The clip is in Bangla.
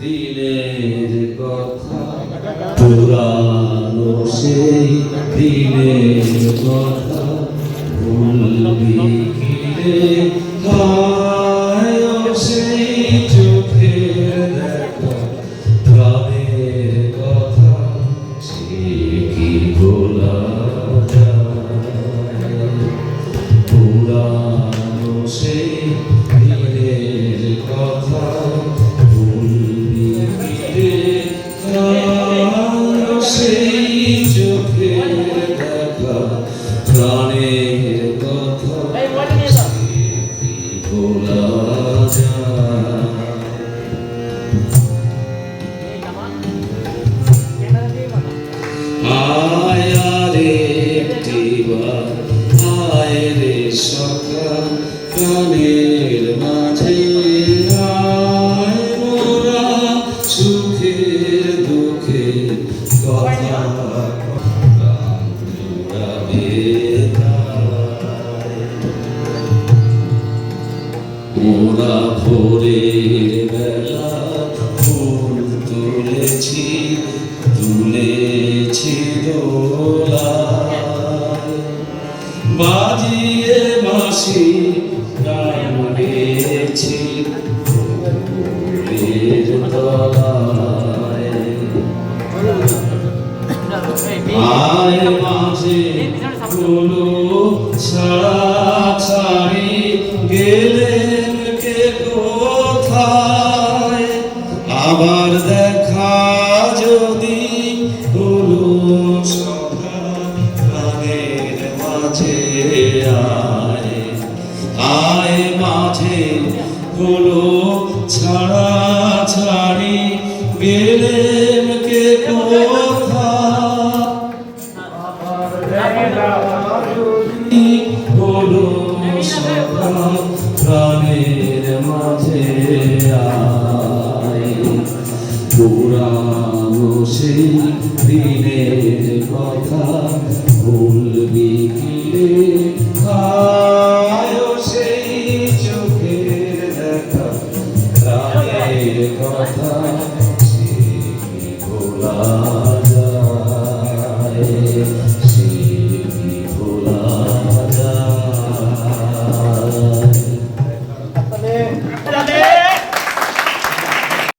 দিনের কথা পুরানো সেই দিনের কথা। আয় আরে একটিবার আয় রে সকাল প্রাণের মাঝে আয় মোরা সুখের দুঃখের কথা ভোরের বেলা বাজিয়ে বাঁশি গান গেয়েছি আয় মাঝে ছাড়ি মাঝে আয় আয় মাঝে হলো ছাড়া ছাড়ি গেলেন কে সেই দিনের কথা কথা ভোলা